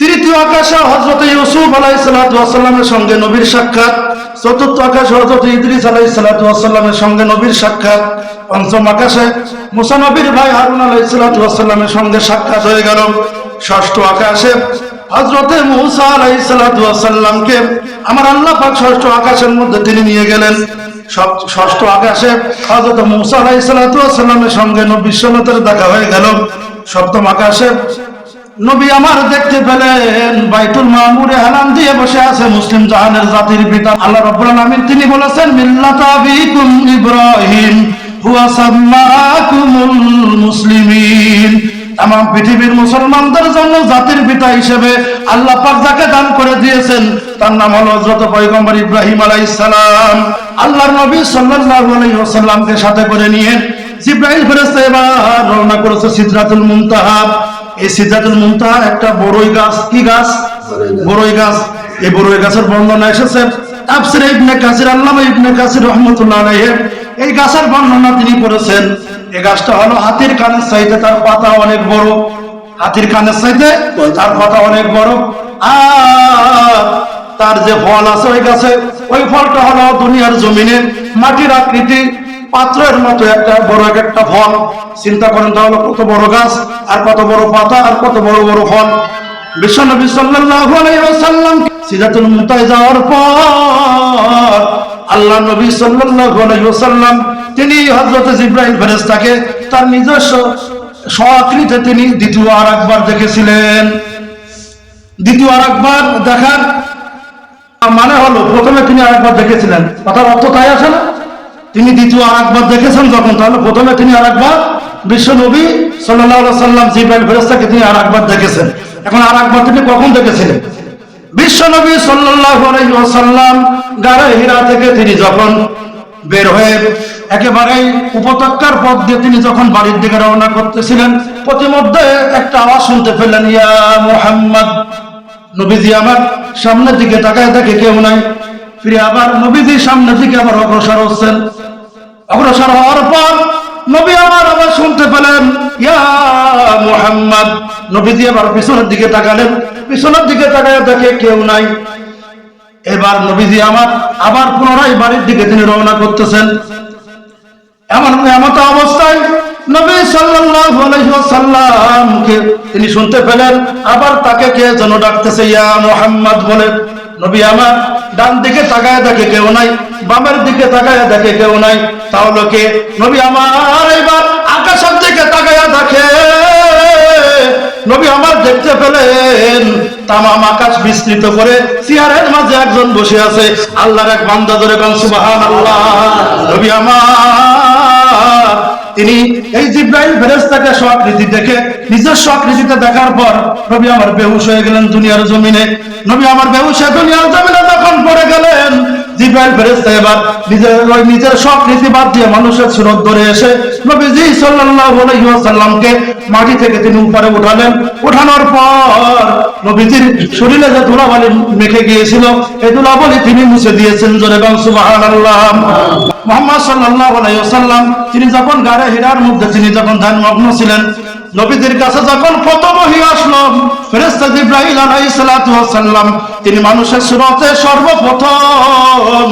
তৃতীয় আকাশে হজরত ইউসুফ আলাই সালাতামের সঙ্গে নবীর সাক্ষাৎ। চতুর্থ আকাশে হজরত ইদ্রিস আলাই সালাতামের সঙ্গে নবীর সাক্ষাৎ। পঞ্চম আকাশে মুসা নবীর ভাই হারুন আলাই সালাতামের সঙ্গে সাক্ষাৎ হয়ে গেল। ষষ্ঠ আকাশে হজরতে মুসা আলাই সালাতামকে আমার আল্লাহ পাক ষষ্ঠ আকাশের মধ্যে তিনি নিয়ে গেলেন। ষষ্ঠ আকাশে হজরত মুসা আলাই সালাতামের সঙ্গে সন্ন্যতের দেখা হয়ে গেল। সপ্তম আকাশে নবী আমার দেখতে পেলেন, বাইতুল মামুরে হালাম দিয়ে বসে আছে মুসলিম জাহানের জাতির পিতা। আল্লাহ রাব্বুল আলামিন তিনি বলেছেন, মিল্লাত আবিকুম ইব্রাহিম, হুয়া সাম্মাকুমুল মুসলিমিন। তাম পৃথিবীর মুসলমানদের জন্য জাতির পিতা হিসেবে আল্লাহ পাক যাকে দান করে দিয়েছেন, তার নাম হলো হযরত পয়গম্বর ইব্রাহিম আলাইহিস সালাম। আল্লাহর নবী সাল্লাল্লাহু আলাইহি ওয়াসাল্লামকে সাথে করে নিয়ে জিব্রাইল ফেরেশতা এবার রওনা করেছে সিদরাতুল মুনতাহা এই সিদ্ধাতুল মুনতাহা একটা বড়ই গাছ। কি গাছ? বড়ই গাছ। এই বড়ই গাছের বর্ণনা এসেছে। তাফসিরে ইবনে কাসির, আল্লামা ইবনে কাসির রহমাতুল্লাহ আলাইহি। এই গাছের বর্ণনা তিনি করেছেন। এই গাছটা হলো হাতির কানের চাইতে তার পাতা অনেক বড়। হাতির কানের চাইতে তার পাতা অনেক বড়। আর তার যে ফল আছে ওই গাছে, ওই ফলটা হলো দুনিয়ার জমিনে মাটির আকৃতি। পাত্রের মতো একটা বড় এক একটা ফল। চিন্তা করেন তাহলে কত বড় গাছ, আর কত বড় পাতা, আর কত বড় বড় ফল। তার নিজস্ব তিনি দ্বিতীয় দেখেছিলেন। দ্বিতীয় আর একবার দেখার মানে হলো, প্রথমে তিনি আরেকবার দেখেছিলেন। কথার অর্থ তাই আছে না? তিনি দ্বিতীয় আরেকবার দেখেছেন যখন, তাহলে প্রথমে তিনি আরেকবার বিশ্ব নবী সাল্লাম জিব্রাইল ফেরেস্তাকে তিনি আরেকবার দেখেছেন। এখন আরেকবার তিনি কখন দেখেছিলেন? বিশ্ব নবী সাল্লাম গাড়ে হীরা থেকে তিনি যখন বের হয়ে একেবারেই উপত্যকার পথ দিয়ে তিনি যখন বাড়ির দিকে রওনা করতেছিলেন প্রতিমধ্যে একটা আওয়াজ শুনতে পেলেন, ইয়া মোহাম্মদ, নবীজি আমার সামনের দিকে তাকায় দেখে কেউ নাই। ফিরে আবার নবীজি সামনের দিকে আবার অগ্রসর হচ্ছেন। অগ্রসর হওয়ার পর নবী আমার আবার শুনতে পেলেন, ইয়া মুহাম্মদ। নবীজি আবার পিছনের দিকে তাকালেন, পিছনের দিকে তাকায় দেখে কেউ নাই। এবার নবীজি আমার আবার পুনরায় বাড়ির দিকে তিনি রওনা করতেছেন। এমন এমত অবস্থায় নবী সাল্লাল্লাহু আলাইহি ওয়াসাল্লামকে তিনি শুনতে পেলেন, আবার তাকে কে যেন ডাকতেছে, ইয়া মুহাম্মদ বলে। নবী আমার ডান দিকে তাকায় দেখে কেউ নাই, বামের দিকে তাকায় দেখে কেউ নাই। তাহলে কে নবী আমার এবার আকাশের দিকে তাকায় দেখে। নবী আমার দেখতে পেলেন, তামাম আকাশ বিস্তৃত করে চেয়ারের মাঝে একজন বসে আছে। আল্লাহর এক বান্দা ধরে কান, সুবহানাল্লাহ। নবী আমার তিনি এই জিব্রাইল ফেরেস্তাকে স্বকৃতি দেখে, নিজের স্বকৃতিতে দেখার পর নবী আমার বেহুশ হয়ে গেলেন দুনিয়ার জমিনে। নবী আমার বেহুশ দুনিয়ার জমিনে যখন পড়ে গেলেন জিব্রাইল ফেরেশতা এবার নিজের নিজের স্বকৃতি বাদ দিয়ে মানুষের সুরত ধরে এসে নবীজি সাল্লাল্লাহু আলাইহি ওয়াসাল্লামকে মাটি থেকে তিনি উপরে উঠালেন। উঠানোর পর নবীজির শরীরে যে ধুলাবালি মেখে গিয়েছিল, এই ধুলাবালি তিনি মুছে দিয়েছেন জোরে গান সুবহানাল্লাহ। মোহাম্মদ সাল্লাল্লাহু আলাইহি ওয়াসাল্লাম, তিনি যখন গাড়ে হীরার মধ্যে, তিনি যখন ধ্যানমগ্ন ছিলেন নবীদের কাছে যখন প্রথম ওহী আসলো আলাইহিস সালাতু ওয়াসাল্লাম তিনি মানুষের সুরতে সর্বপ্রথম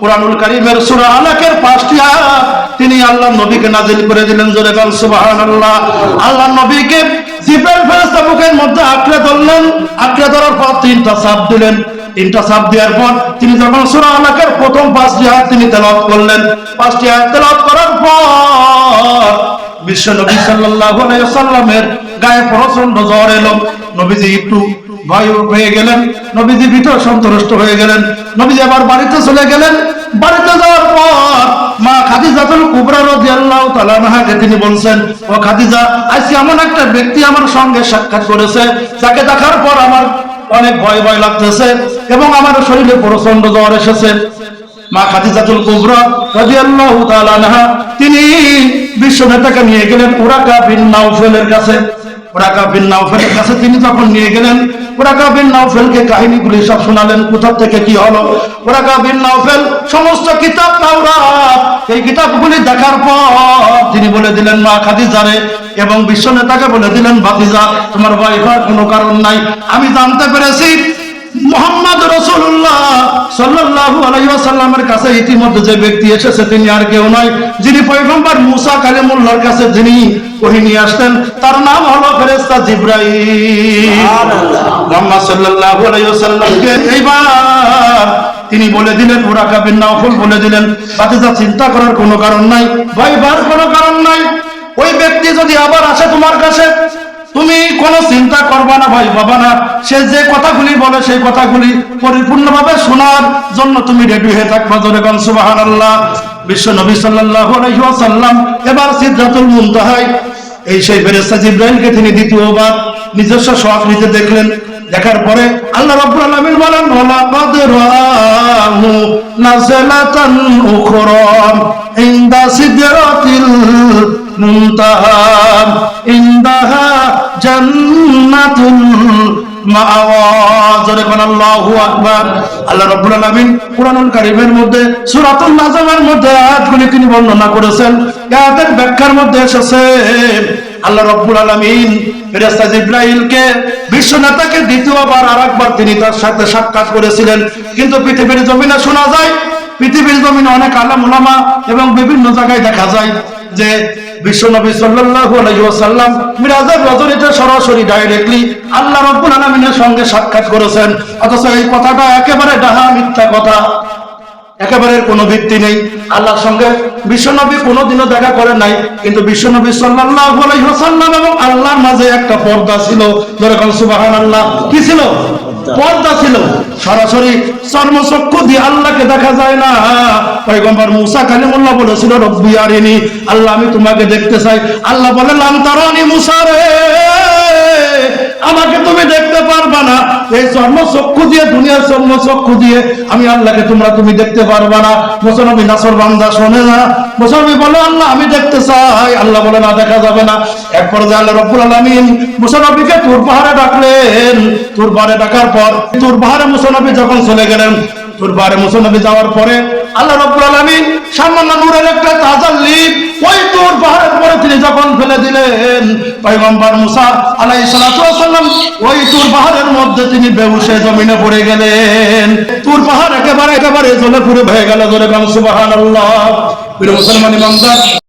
কুরআনুল কারীমের সূরা আলাকের পাঁচটি তিনি আল্লাহ নবীকে নাজিল করে দিলেন। জোরে গান সুবহানাল্লাহ। আল্লাহ নবীকে জিব্রাইল ফেরেশতা বুকের মধ্যে আঁকড়ে ধরলেন। আঁকড়ে ধরার পর তিনটা চাপ দিলেন। তিনটা চাপ দেওয়ার পর তিনি যখন সূরা আলাকের প্রথম পাঁচটি আয়াত তিনি তেলাওয়াত করলেন। পাঁচটি আয়াত তেলাওয়াত করার বিশ্ব নবী সাল্লাল্লাহু আলাইহি গায়ে প্রচণ্ড জ্বর এলো। নবীজি একটু ভয় হয়ে গেলেন। নবীজি ভিতর সন্তুষ্ট হয়ে গেলেন। নবীজি আবার বাড়িতে চলে গেলেন। বাড়িতে যাওয়ার পর মা খাদিজাতুল কুবরা রাদিয়াল্লাহু তাআলা আনহাকে তিনি বলছেন, ও খাদিজা আজকে এমন একটা ব্যক্তি আমার সঙ্গে সাক্ষাৎ করেছে, যাকে দেখার পর আমার অনেক ভয় ভয় লাগতেছে এবং আমার শরীরে প্রচণ্ড জ্বর এসেছে। মা খাদিজাতুল কুবরা রাদিয়াল্লাহু তাআলা তিনি বিশ্ব নেতাকে নিয়ে গেলেন উরাকা বিন নাউফেলের কাছে। ওরাকা বিন নাউফেলের কাছে তিনি যখন নিয়ে গেলেন বিন নাউফেলকে কাহিনীগুলি সব শোনালেন, কোথা থেকে কি হলো। বিন নাউফেল সমস্ত কিতাব তাওরাত এই কিতাবগুলি দেখার পর তিনি বলে দিলেন, মা খাদিজারে এবং বিশ্ব নেতাকে বলে দিলেন, ভাতিজা, তোমার ভয় কোনো কারণ নাই। আমি জানতে পেরেছি মোহাম্মদ রসুল্লাহ সাল্লাল্লাহু আলাইহি ওয়াসাল্লামের কাছে ইতিমধ্যে যে ব্যক্তি এসেছে তিনি আর কেউ নয়। যিনি পয়গম্বর মুসা কালিমুল্লাহর কাছে যিনি ওহি নিয়ে আসতেন তার নাম হলো জিব্রাইল। মোহাম্মদ আলাইহি এইবার তিনি বলে দিলেন ওরাকা বিন নাওফল বলে দিলেন বাতিজা চিন্তা করার কোনো কারণ নাই ভয়বার কোনো কারণ নাই। ওই ব্যক্তি যদি আবার আসে তোমার কাছে তুমি কোনো চিন্তা করবা না ভয় পাবা না। সে যে কথাগুলি বলে, সেই কথাগুলি পরিপূর্ণভাবে শোনার জন্য তুমি রেডি হয়ে থাকবা সুবাহান আল্লাহ বিশ্ব নবী ওয়াসাল্লাম, এবার সিদ্ধাতুল মুনতাহায় এই সেই ফেরেশতা জিব্রাইলকে তিনি দ্বিতীয়বার নিজস্ব শখ নিজে দেখলেন। দেখার পরে আল্লাহ রাব্বুল আলামিন বলেন ওয়ালাকাদ রাহু উখরা ইনদা মুনতাহা জান্নাতুল মধ্যে তিনি বর্ণনা করেছেন। ব্যাখ্যার মধ্যে এসেছে, আল্লাহ রব্বুল আলামিন ফেরেশতা জিব্রাইলকে বিশ্ব নেতাকে দ্বিতীয়বার আরেকবার তিনি তার সাথে সাক্ষাৎ করেছিলেন। কিন্তু পৃথিবীর জমিনে শোনা যায়, পৃথিবীর জমিনে অনেক আলেম এবং বিভিন্ন জায়গায় দেখা যায় যে বিশ্বনবী সাল্লাল্লাহু আলাইহি ওয়াসাল্লাম মিরাজের রজনীতে সরাসরি ডাইরেক্টলি আল্লাহ রাব্বুল আলামিনের সঙ্গে সাক্ষাৎ করেছেন। অথচ এই কথাটা একেবারে ডাহা মিথ্যা কথা। একেবারে কোনো ভিত্তি নেই। আল্লাহর সঙ্গে বিশ্বনবী কোনোদিনও দেখা করেন নাই। কিন্তু বিশ্বনবী সাল্লাল্লাহু আলাইহি ওয়াসাল্লাম এবং আল্লাহর মাঝে একটা পর্দা ছিল। যেরকম সুবহানাল্লাহ। কি ছিল? পর্দা ছিল। সরাসরি চর্মচক্ষু দিয়ে আল্লাহকে দেখা যায় না। পয়গম্বর মুসা কালিমুল্লাহ বলেছিল, রব্বি আরিনি, আল্লাহ, আমি তোমাকে দেখতে চাই। আল্লাহ বলে, লাম তারানি মুসা রে। আমাকে তুমি দেখতে পারবা না। এই চর্মচক্ষু দিয়ে, দুনিয়ার চর্মচক্ষু দিয়ে আমি আল্লাহকে তোমরা তুমি দেখতে পারবা না। মুসলবি নাসর বান্দা শোনে না। মুসলবি বলে, আল্লাহ, আমি দেখতে চাই। আল্লাহ বলে, না, দেখা যাবে না। এরপর যে আল্লাহ রব্বুল আলামিন মুসলবিকে তুর পাহাড়ে ডাকলেন। তুর পাহাড়ে ডাকার পর, তুর পাহাড়ে মুসলবি যখন চলে গেলেন, তুর পাহাড়ে মুসলবি যাওয়ার পরে আল্লাহ রব্বুল আলামিন সামান্য নূরের একটা তাজা লিপ ওই তুর পাহাড়ের পরে তিনি যখন ফেলে দিলেন পয়গম্বর মুসা আলাই সালাম, ওই তুর পাহাড়ের মধ্যে তিনি বেহুশে জমিনে পড়ে গেলেন। তুর পাহাড় একেবারে একেবারে জলে পুরে হয়ে গেল জলে সুবহানাল্লাহ। আল্লাহ মুসলমান ইমামদার